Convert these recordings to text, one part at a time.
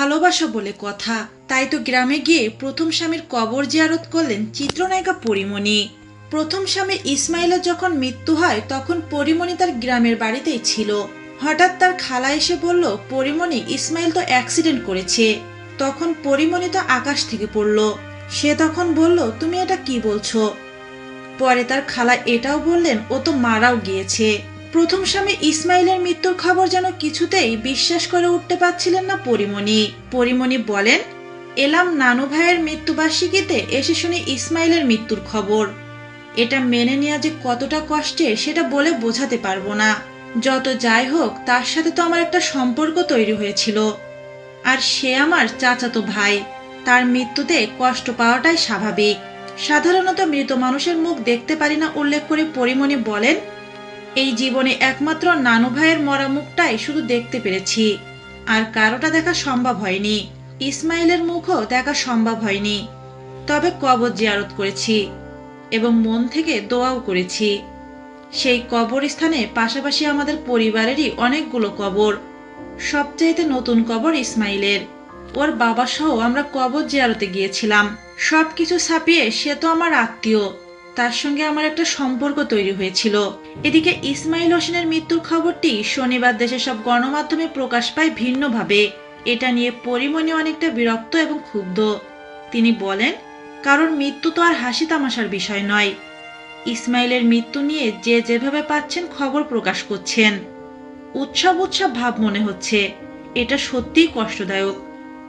ভালোবাসা বলে কথা। তাই তো গ্রামে গিয়ে প্রথম স্বামীর কবর জিয়ারত করলেন চিত্রনায়িকা পরিমণি। প্রথম স্বামী ইসমাইলের যখন মৃত্যু হয়, তখন পরিমণি তার গ্রামের বাড়িতেই ছিল। হঠাৎ তার খালা এসে বলল, পরিমণি, ইসমাইল তো অ্যাক্সিডেন্ট করেছে। তখন পরিমণি তো আকাশ থেকে পড়ল। সে তখন বলল, তুমি এটা কি বলছো? পরে তার খালা এটাও বললেন, ও তো মারাও গিয়েছে। প্রথম স্বামী ইসমাইলের মৃত্যুর খবর যেন কিছুতেই বিশ্বাস করে উঠতে পারছিলেন না পরিমণি। পরিমণি বলেন, এলাম নানু ভাইয়ের মৃত্যুবার্ষিকীতে এসে শুনি ইসমাইলের মৃত্যুর খবর। এটা মেনে নেওয়া যে কতটা কষ্টে সেটা বলে বোঝাতে পারব না। যত যাই হোক, তার সাথে তো আমার একটা সম্পর্ক তৈরি হয়েছিল। আর সে আমার চাচাতো ভাই। তার মৃত্যুতে কষ্ট পাওয়াটাই স্বাভাবিক। সাধারণত মৃত মানুষের মুখ দেখতে পারি না, উল্লেখ করে পরিমণি বলেন এই জীবনে একমাত্র নানু ভাইয়ের মরা মুখটাই শুধু দেখতে পেরেছি। আর কারোটা দেখা সম্ভব হয়নি। ইসমাইলের মুখও দেখা সম্ভব হয়নি। তবে কবর জিয়ারত করেছি এবং মন থেকে দোয়াও করেছি। সেই কবরস্থানে পাশাপাশি আমাদের পরিবারেরই অনেকগুলো কবর। সবচাইতে নতুন কবর ইসমাইলের। ওর বাবা সহ আমরা কবর জিয়ারতে গিয়েছিলাম। সবকিছু ছাপিয়ে সে তো আমার আত্মীয়। তার সঙ্গে আমার একটা সম্পর্ক তৈরি হয়েছিল। এদিকে ইসমাইল হোসেনের মৃত্যুর খবরটি শনিবার দেশের সব গণমাধ্যমে প্রকাশ পায় ভিন্নভাবে। এটা নিয়ে পরিমণি অনেকটা বিরক্ত এবং ক্ষুব্ধ। তিনি বলেন, কারণ মৃত্যু তো আর হাসি তামাশার বিষয় নয়। ইসমাইলের মৃত্যু নিয়ে যে যেভাবে পাচ্ছেন খবর প্রকাশ করছেন। উৎসব উৎসব ভাব মনে হচ্ছে। এটা সত্যিই কষ্টদায়ক।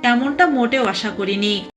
এমনটা মোটেও আশা করিনি।